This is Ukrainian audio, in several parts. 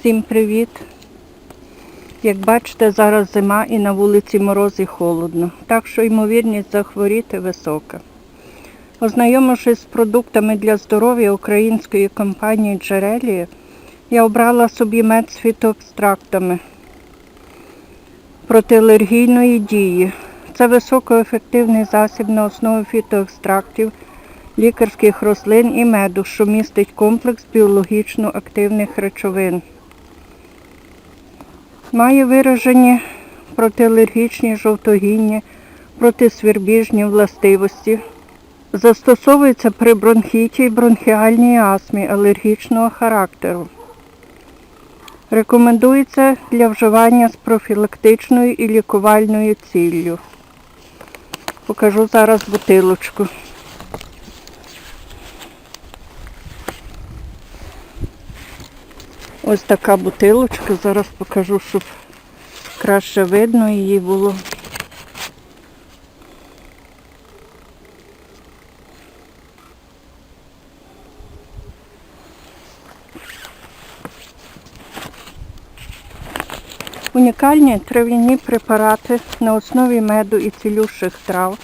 Всім привіт! Як бачите, зараз зима і на вулиці мороз і холодно, так що ймовірність захворіти висока. Ознайомившись з продуктами для здоров'я української компанії Джерелія, я обрала собі мед з фітоекстрактами протиалергійної дії. Це високоефективний засіб на основі фітоекстрактів, лікарських рослин і меду, що містить комплекс біологічно активних речовин. Має виражені протиалергічні жовтогінні, протисвірбіжні властивості. Застосовується при бронхіті і бронхіальній астмі алергічного характеру. Рекомендується для вживання з профілактичною і лікувальною ціллю. Покажу зараз бутилочку. Ось така бутилочка. Зараз покажу, щоб краще видно її було. Унікальні трав'яні препарати на основі меду і цілющих трав,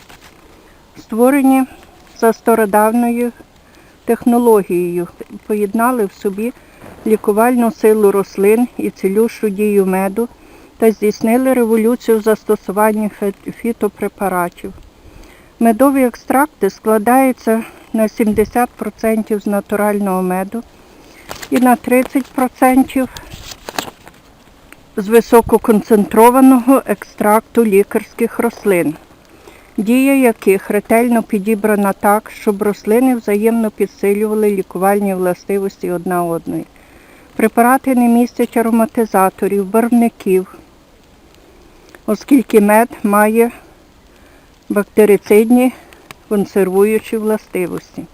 створені за стародавньою технологією, поєднали в собі лікувальну силу рослин і цілющу дію меду та здійснили революцію в застосуванні фітопрепаратів. Медові екстракти складаються на 70% з натурального меду і на 30% з висококонцентрованого екстракту лікарських рослин, дія яких ретельно підібрана так, щоб рослини взаємно підсилювали лікувальні властивості одна одної. Препарати не містять ароматизаторів, барвників, оскільки мед має бактерицидні консервуючі властивості.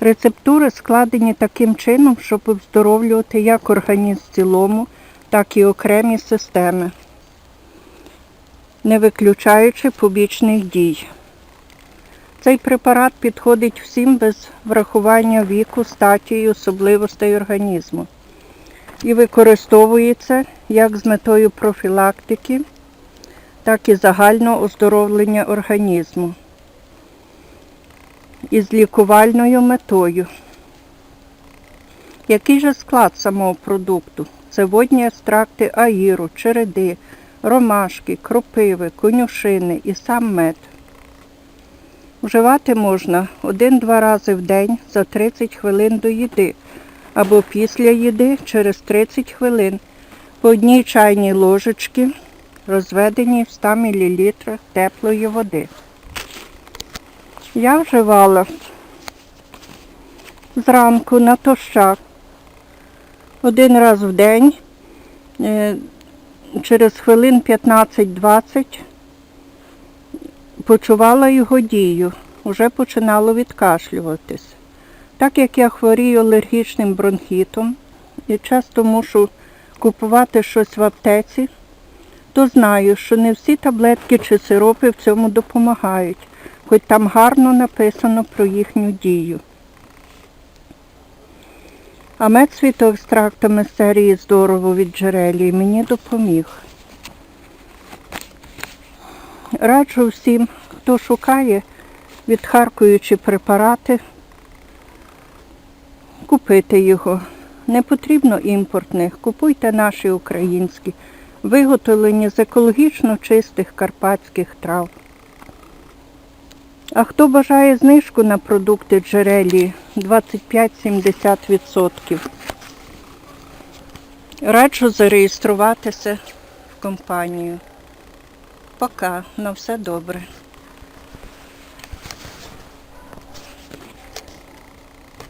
Рецептури складені таким чином, щоб оздоровлювати як організм в цілому, так і окремі системи, не виключаючи побічних дій. Цей препарат підходить всім без врахування віку, статі і особливостей організму і використовується як з метою профілактики, так і загального оздоровлення організму із лікувальною метою. Який же склад самого продукту? Це водні екстракти аїру, череди, ромашки, кропиви, конюшини і сам мед. Вживати можна один-два рази в день за 30 хвилин до їди або після їди через 30 хвилин по одній чайній ложечці, розведеній в 100 мл теплої води. Я вживала зранку натощак один раз в день, е, через хвилин 15-20 почувала його дію, вже починало відкашлюватись. Так як я хворію алергічним бронхітом і часто мушу купувати щось в аптеці, то знаю, що не всі таблетки чи сиропи в цьому допомагають, хоч там гарно написано про їхню дію. А мед з фітоекстрактами з серії здорово від джерелі мені допоміг. Раджу всім, хто шукає відхаркуючі препарати, купити його. Не потрібно імпортних, купуйте наші українські, виготовлені з екологічно чистих карпатських трав. А хто бажає знижку на продукти джерелі 25-70%, раджу зареєструватися в компанію. Пока, на все добре.